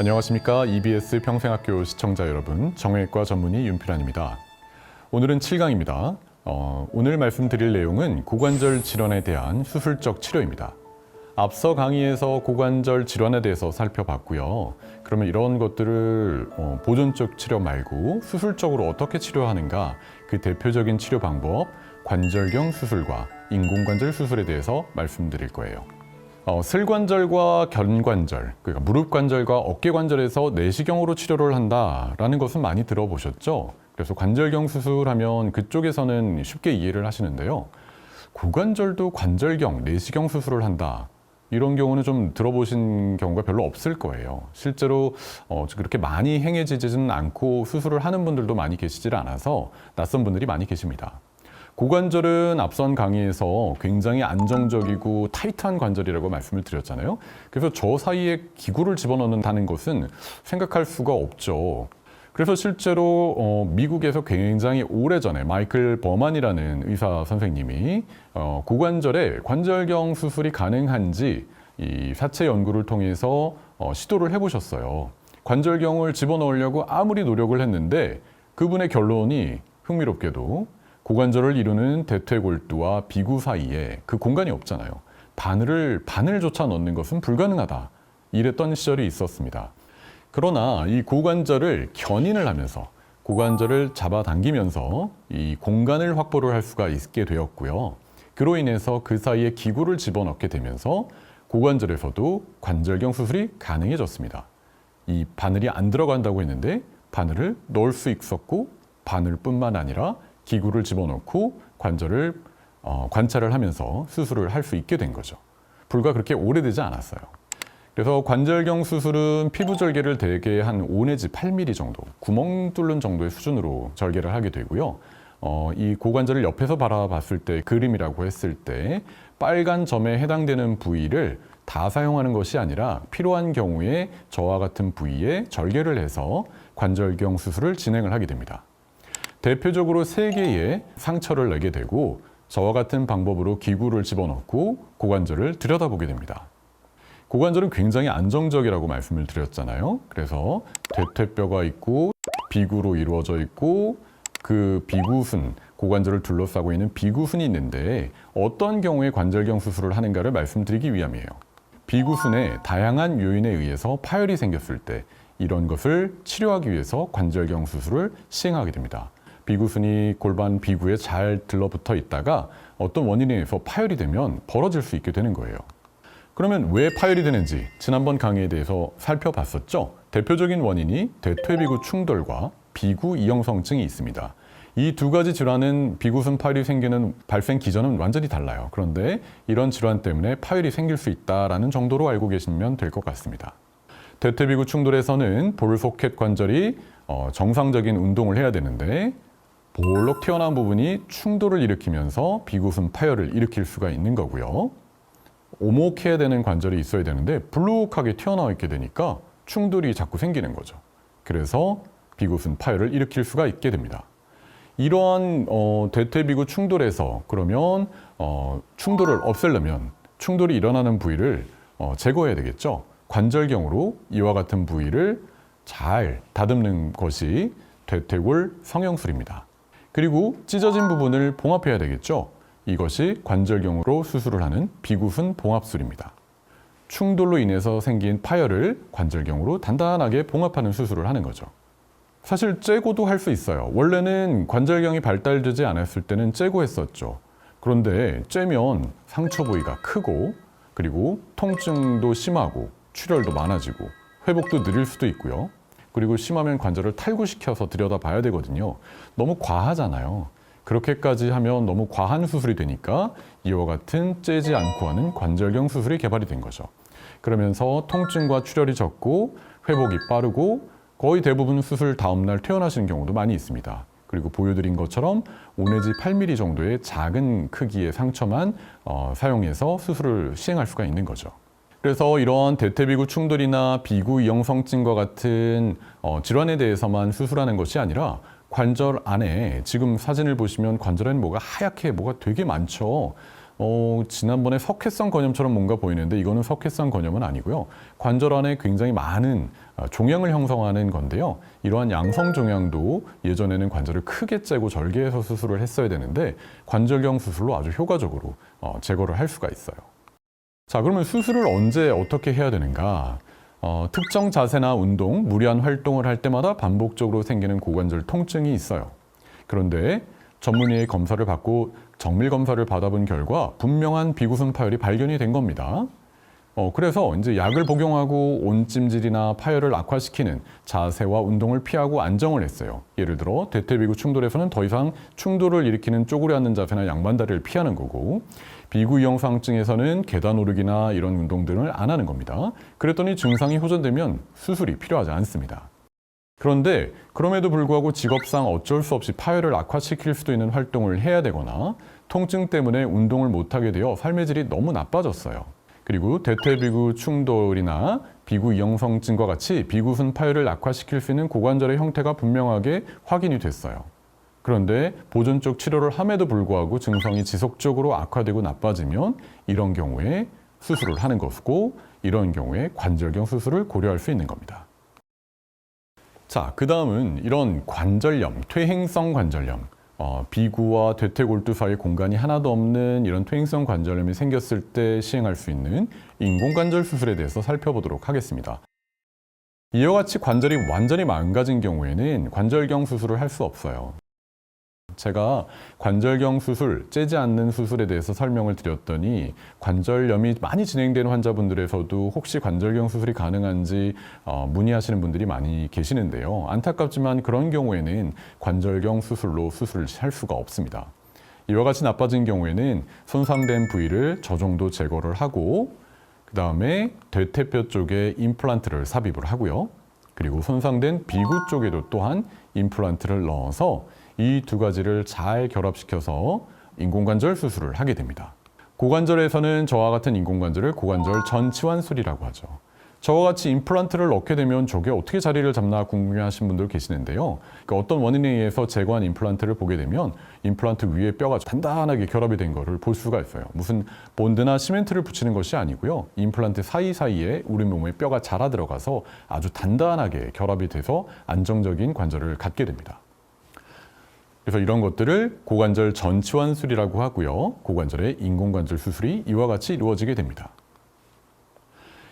안녕하십니까 EBS 평생학교 시청자 여러분 정형외과 전문의 윤필환입니다. 오늘은 7강입니다. 어, 오늘 말씀드릴 내용은 고관절 질환에 대한 수술적 치료입니다. 앞서 강의에서 고관절 질환에 대해서 살펴봤고요. 그러면 이런 것들을 어, 보존적 치료 말고 수술적으로 어떻게 치료하는가 그 대표적인 치료 방법 관절경 수술과 인공관절 수술에 대해서 말씀드릴 거예요. 어, 슬관절과 견관절, 그러니까 무릎 관절과 어깨 관절에서 내시경으로 치료를 한다라는 것은 많이 들어보셨죠? 그래서 관절경 수술하면 그쪽에서는 쉽게 이해를 하시는데요. 고관절도 관절경, 내시경 수술을 한다. 이런 경우는 좀 들어보신 경우가 별로 없을 거예요. 실제로 어, 그렇게 많이 행해지지는 않고 수술을 하는 분들도 많이 계시질 않아서 낯선 분들이 많이 계십니다. 고관절은 앞선 강의에서 굉장히 안정적이고 타이트한 관절이라고 말씀을 드렸잖아요. 그래서 저 사이에 기구를 집어넣는다는 것은 생각할 수가 없죠. 그래서 실제로 어, 미국에서 굉장히 오래전에 마이클 버만이라는 의사 선생님이 어, 고관절에 관절경 수술이 가능한지 이 사체 연구를 통해서 어, 시도를 해보셨어요. 관절경을 집어넣으려고 아무리 노력을 했는데 그분의 결론이 흥미롭게도 고관절을 이루는 대퇴골두와 비구 사이에 그 공간이 없잖아요. 바늘을 바늘조차 넣는 것은 불가능하다. 이랬던 시절이 있었습니다. 그러나 이 고관절을 견인을 하면서 고관절을 잡아당기면서 이 공간을 확보를 할 수가 있게 되었고요. 그로 인해서 그 사이에 기구를 집어넣게 되면서 고관절에서도 관절경 수술이 가능해졌습니다. 이 바늘이 안 들어간다고 했는데 바늘을 넣을 수 있었고 바늘뿐만 아니라 기구를 집어넣고 관절을 어, 관찰을 하면서 수술을 할 수 있게 된 거죠. 불과 그렇게 오래되지 않았어요. 그래서 관절경 수술은 피부 절개를 대개 한 5 내지 8mm 정도, 구멍 뚫는 정도의 수준으로 절개를 하게 되고요. 어, 이 고관절을 옆에서 바라봤을 때 그림이라고 했을 때 빨간 점에 해당되는 부위를 다 사용하는 것이 아니라 필요한 경우에 저와 같은 부위에 절개를 해서 관절경 수술을 진행을 하게 됩니다. 대표적으로 세 개의 상처를 내게 되고 저와 같은 방법으로 기구를 집어넣고 고관절을 들여다보게 됩니다. 고관절은 굉장히 안정적이라고 말씀을 드렸잖아요. 그래서 대퇴뼈가 있고 비구로 이루어져 있고 그 비구순, 고관절을 둘러싸고 있는 비구순이 있는데 어떤 경우에 관절경 수술을 하는가를 말씀드리기 위함이에요. 비구순에 다양한 요인에 의해서 파열이 생겼을 때 이런 것을 치료하기 위해서 관절경 수술을 시행하게 됩니다. 비구순이 골반 비구에 잘 들러붙어 있다가 어떤 원인에 의해서 파열이 되면 벌어질 수 있게 되는 거예요. 그러면 왜 파열이 되는지 지난번 강의에 대해서 살펴봤었죠. 대표적인 원인이 대퇴비구 충돌과 비구 이형성증이 있습니다. 이 두 가지 질환은 비구순 파열이 생기는 발생 기전은 완전히 달라요. 그런데 이런 질환 때문에 파열이 생길 수 있다라는 정도로 알고 계시면 될 것 같습니다. 대퇴비구 충돌에서는 볼 소켓 관절이 어, 정상적인 운동을 해야 되는데 볼록 튀어나온 부분이 충돌을 일으키면서 비구순 파열을 일으킬 수가 있는 거고요. 오목해야 되는 관절이 있어야 되는데 불룩하게 튀어나와 있게 되니까 충돌이 자꾸 생기는 거죠. 그래서 비구순 파열을 일으킬 수가 있게 됩니다. 이러한 어, 대퇴비구 충돌에서 그러면 어, 충돌을 없애려면 충돌이 일어나는 부위를 어, 제거해야 되겠죠. 관절경으로 이와 같은 부위를 잘 다듬는 것이 대퇴골 성형술입니다. 그리고 찢어진 부분을 봉합해야 되겠죠. 이것이 관절경으로 수술을 하는 비구순 봉합술입니다. 충돌로 인해서 생긴 파열을 관절경으로 단단하게 봉합하는 수술을 하는 거죠. 사실 째고도 할 수 있어요. 원래는 관절경이 발달되지 않았을 때는 째고 했었죠. 그런데 째면 상처 부위가 크고 그리고 통증도 심하고 출혈도 많아지고 회복도 느릴 수도 있고요. 그리고 심하면 관절을 탈구시켜서 들여다봐야 되거든요. 너무 과하잖아요. 그렇게까지 하면 너무 과한 수술이 되니까 이와 같은 째지 않고 하는 관절경 수술이 개발이 된 거죠. 그러면서 통증과 출혈이 적고 회복이 빠르고 거의 대부분 수술 다음날 퇴원하시는 경우도 많이 있습니다. 그리고 보여드린 것처럼 5 내지 8mm 정도의 작은 크기의 상처만 어, 사용해서 수술을 시행할 수가 있는 거죠. 그래서 이러한 대퇴비구 충돌이나 비구 이형성증과 같은 어, 질환에 대해서만 수술하는 것이 아니라 관절 안에 지금 사진을 보시면 관절 안에 뭐가 하얗게 뭐가 되게 많죠. 어, 지난번에 석회성 건염처럼 뭔가 보이는데 이거는 석회성 건염은 아니고요. 관절 안에 굉장히 많은 어, 종양을 형성하는 건데요. 이러한 양성 종양도 예전에는 관절을 크게 째고 절개해서 수술을 했어야 되는데 관절경 수술로 아주 효과적으로 어, 제거를 할 수가 있어요. 자, 그러면 수술을 언제 어떻게 해야 되는가? 어, 특정 자세나 운동, 무리한 활동을 할 때마다 반복적으로 생기는 고관절 통증이 있어요. 그런데 전문의의 검사를 받고 정밀 검사를 받아본 결과 분명한 비구순 파열이 발견이 된 겁니다. 어, 그래서 이제 약을 복용하고 온찜질이나 파열을 악화시키는 자세와 운동을 피하고 안정을 했어요. 예를 들어 대퇴비구 충돌에서는 더 이상 충돌을 일으키는 쪼그려 앉는 자세나 양반다리를 피하는 거고 비구 이형상증에서는 계단 오르기나 이런 운동들을 안 하는 겁니다. 그랬더니 증상이 호전되면 수술이 필요하지 않습니다. 그런데 그럼에도 불구하고 직업상 어쩔 수 없이 파열을 악화시킬 수도 있는 활동을 해야 되거나 통증 때문에 운동을 못하게 되어 삶의 질이 너무 나빠졌어요. 그리고 대퇴비구 충돌이나 비구 이형성증과 같이 비구순 파열을 악화시킬 수 있는 고관절의 형태가 분명하게 확인이 됐어요. 그런데 보존적 치료를 함에도 불구하고 증상이 지속적으로 악화되고 나빠지면 이런 경우에 수술을 하는 것이고 이런 경우에 관절경 수술을 고려할 수 있는 겁니다. 자, 그 다음은 이런 관절염, 퇴행성 관절염, 어, 비구와 대퇴골두 사이 공간이 하나도 없는 이런 퇴행성 관절염이 생겼을 때 시행할 수 있는 인공관절 수술에 대해서 살펴보도록 하겠습니다. 이와 같이 관절이 완전히 망가진 경우에는 관절경 수술을 할 수 없어요. 제가 관절경 수술, 째지 않는 수술에 대해서 설명을 드렸더니 관절염이 많이 진행되는 환자분들에서도 혹시 관절경 수술이 가능한지 어, 문의하시는 분들이 많이 계시는데요. 안타깝지만 그런 경우에는 관절경 수술로 수술을 할 수가 없습니다. 이와 같이 나빠진 경우에는 손상된 부위를 저 정도 제거를 하고 그 다음에 대퇴뼈 쪽에 임플란트를 삽입을 하고요. 그리고 손상된 비구 쪽에도 또한 임플란트를 넣어서 이 두 가지를 잘 결합시켜서 인공관절 수술을 하게 됩니다. 고관절에서는 저와 같은 인공관절을 고관절 전치환술이라고 하죠. 저와 같이 임플란트를 넣게 되면 저게 어떻게 자리를 잡나 궁금해하신 분들 계시는데요. 그러니까 어떤 원인에 의해서 제거한 임플란트를 보게 되면 임플란트 위에 뼈가 단단하게 결합이 된 거를 볼 수가 있어요. 무슨 본드나 시멘트를 붙이는 것이 아니고요. 임플란트 사이사이에 우리 몸에 뼈가 자라 들어가서 아주 단단하게 결합이 돼서 안정적인 관절을 갖게 됩니다. 그래서 이런 것들을 고관절 전치환술이라고 하고요. 고관절의 인공관절 수술이 이와 같이 이루어지게 됩니다.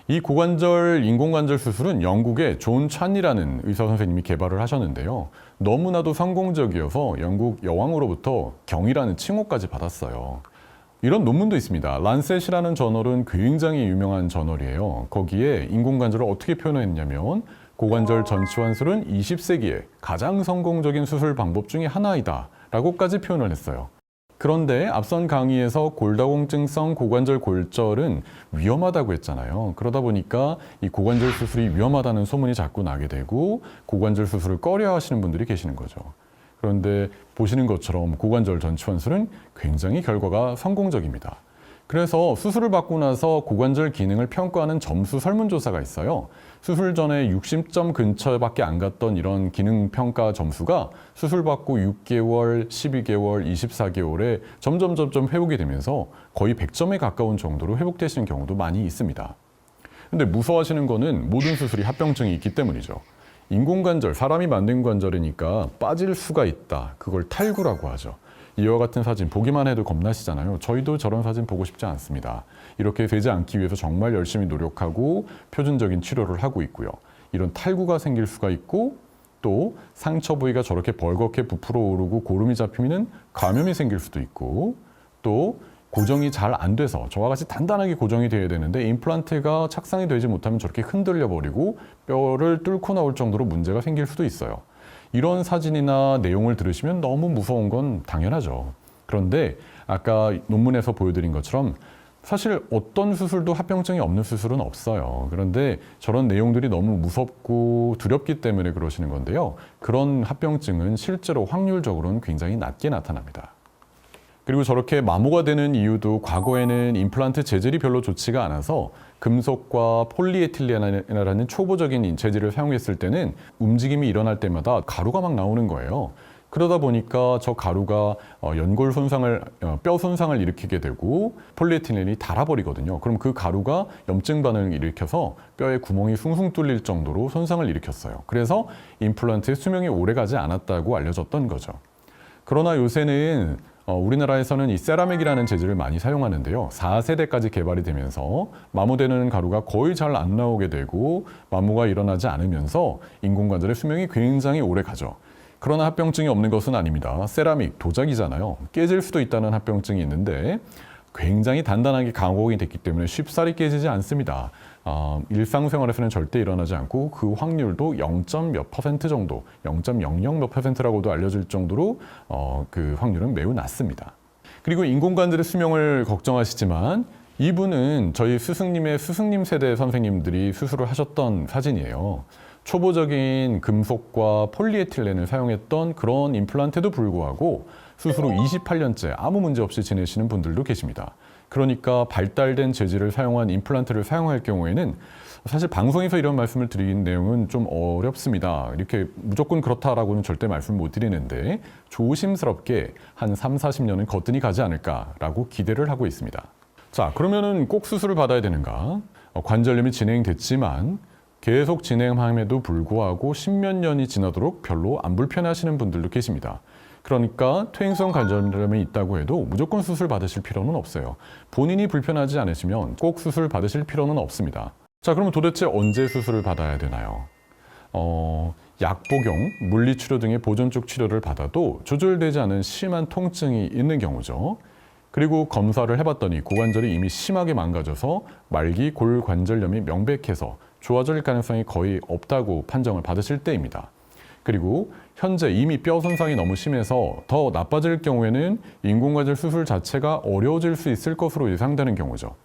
이 고관절 인공관절 수술은 영국의 존 찬이라는 의사 선생님이 개발을 하셨는데요. 너무나도 성공적이어서 영국 여왕으로부터 경이라는 칭호까지 받았어요. 이런 논문도 있습니다. 란셋이라는 저널은 굉장히 유명한 저널이에요. 거기에 인공관절을 어떻게 표현했냐면 고관절 전치환술은 20세기의 가장 성공적인 수술 방법 중에 하나이다 라고까지 표현을 했어요. 그런데 앞선 강의에서 골다공증성 고관절 골절은 위험하다고 했잖아요. 그러다 보니까 이 고관절 수술이 위험하다는 소문이 자꾸 나게 되고 고관절 수술을 꺼려 하시는 분들이 계시는 거죠. 그런데 보시는 것처럼 고관절 전치환술은 굉장히 결과가 성공적입니다. 그래서 수술을 받고 나서 고관절 기능을 평가하는 점수 설문조사가 있어요. 수술 전에 60점 근처밖에 안 갔던 이런 기능 평가 점수가 수술 받고 6개월, 12개월, 24개월에 점점 점점 회복이 되면서 거의 100점에 가까운 정도로 회복되시는 경우도 많이 있습니다. 근데 무서워하시는 거는 모든 수술이 합병증이 있기 때문이죠. 인공관절, 사람이 만든 관절이니까 빠질 수가 있다. 그걸 탈구라고 하죠. 이와 같은 사진 보기만 해도 겁나시잖아요. 저희도 저런 사진 보고 싶지 않습니다. 이렇게 되지 않기 위해서 정말 열심히 노력하고 표준적인 치료를 하고 있고요. 이런 탈구가 생길 수가 있고 또 상처 부위가 저렇게 벌겋게 부풀어 오르고 고름이 잡히면 감염이 생길 수도 있고 또 고정이 잘 안 돼서 저와 같이 단단하게 고정이 돼야 되는데 임플란트가 착상이 되지 못하면 저렇게 흔들려 버리고 뼈를 뚫고 나올 정도로 문제가 생길 수도 있어요. 이런 사진이나 내용을 들으시면 너무 무서운 건 당연하죠. 그런데 아까 논문에서 보여드린 것처럼 사실 어떤 수술도 합병증이 없는 수술은 없어요. 그런데 저런 내용들이 너무 무섭고 두렵기 때문에 그러시는 건데요. 그런 합병증은 실제로 확률적으로는 굉장히 낮게 나타납니다. 그리고 저렇게 마모가 되는 이유도 과거에는 임플란트 재질이 별로 좋지가 않아서 금속과 폴리에틸렌이라는 초보적인 재질을 사용했을 때는 움직임이 일어날 때마다 가루가 막 나오는 거예요. 그러다 보니까 저 가루가 어, 연골 손상을 어, 뼈 손상을 일으키게 되고 폴리에틸렌이 닳아버리거든요. 그럼 그 가루가 염증 반응을 일으켜서 뼈에 구멍이 숭숭 뚫릴 정도로 손상을 일으켰어요. 그래서 임플란트의 수명이 오래 가지 않았다고 알려졌던 거죠. 그러나 요새는 어, 우리나라에서는 이 세라믹이라는 재질을 많이 사용하는데요. 4세대까지 개발이 되면서 마모되는 가루가 거의 잘 안 나오게 되고 마모가 일어나지 않으면서 인공관절의 수명이 굉장히 오래 가죠. 그러나 합병증이 없는 것은 아닙니다. 세라믹 도자기잖아요. 깨질 수도 있다는 합병증이 있는데 굉장히 단단하게 가공이 됐기 때문에 쉽사리 깨지지 않습니다. 어, 일상생활에서는 절대 일어나지 않고 그 확률도 0. 몇 퍼센트 정도, 0.00 몇 퍼센트라고도 알려질 정도로 어, 그 확률은 매우 낮습니다. 그리고 인공관절의 수명을 걱정하시지만 이분은 저희 스승님의 스승님 세대 선생님들이 수술을 하셨던 사진이에요. 초보적인 금속과 폴리에틸렌을 사용했던 그런 임플란트에도 불구하고 후 28년째 아무 문제 없이 지내시는 분들도 계십니다. 그러니까 발달된 재질을 사용한 임플란트를 사용할 경우에는 사실 방송에서 이런 말씀을 드리는 내용은 좀 어렵습니다. 이렇게 무조건 그렇다라고는 절대 말씀 못 드리는데 조심스럽게 한 3, 40년은 거뜬히 가지 않을까라고 기대를 하고 있습니다. 자, 그러면은 꼭 수술을 받아야 되는가? 어, 관절염이 진행됐지만 계속 진행함에도 불구하고 십몇 년이 지나도록 별로 안 불편하시는 분들도 계십니다. 그러니까 퇴행성 관절염이 있다고 해도 무조건 수술 받으실 필요는 없어요. 본인이 불편하지 않으시면 꼭 수술 받으실 필요는 없습니다. 자, 그럼 도대체 언제 수술을 받아야 되나요? 어, 약 복용, 물리치료 등의 보존적 치료를 받아도 조절되지 않은 심한 통증이 있는 경우죠. 그리고 검사를 해봤더니 고관절이 이미 심하게 망가져서 말기 골관절염이 명백해서 좋아질 가능성이 거의 없다고 판정을 받으실 때입니다. 그리고 현재 이미 뼈 손상이 너무 심해서 더 나빠질 경우에는 인공관절 수술 자체가 어려워질 수 있을 것으로 예상되는 경우죠.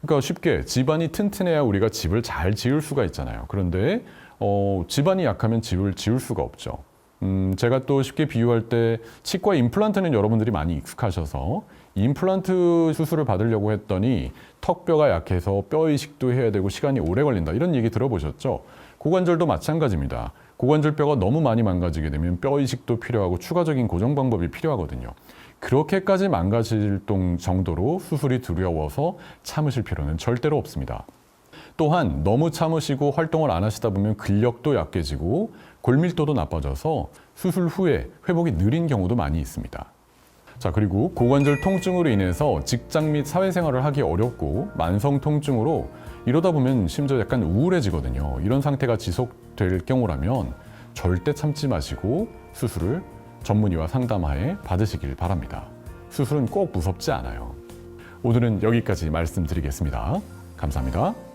그러니까 쉽게 집안이 튼튼해야 우리가 집을 잘 지을 수가 있잖아요. 그런데 어, 집안이 약하면 집을 지을 수가 없죠. 음, 제가 또 쉽게 비유할 때 치과 임플란트는 여러분들이 많이 익숙하셔서 임플란트 수술을 받으려고 했더니 턱뼈가 약해서 뼈 이식도 해야 되고 시간이 오래 걸린다 이런 얘기 들어보셨죠? 고관절도 마찬가지입니다. 고관절 뼈가 너무 많이 망가지게 되면 뼈 이식도 필요하고 추가적인 고정 방법이 필요하거든요. 그렇게까지 망가질 동- 정도로 수술이 두려워서 참으실 필요는 절대로 없습니다. 또한 너무 참으시고 활동을 안 하시다 보면 근력도 약해지고 골밀도도 나빠져서 수술 후에 회복이 느린 경우도 많이 있습니다. 자, 그리고 고관절 통증으로 인해서 직장 및 사회생활을 하기 어렵고 만성 통증으로 이러다 보면 심지어 약간 우울해지거든요. 이런 상태가 지속될 경우라면 절대 참지 마시고 수술을 전문의와 상담하에 받으시길 바랍니다. 수술은 꼭 무섭지 않아요. 오늘은 여기까지 말씀드리겠습니다. 감사합니다.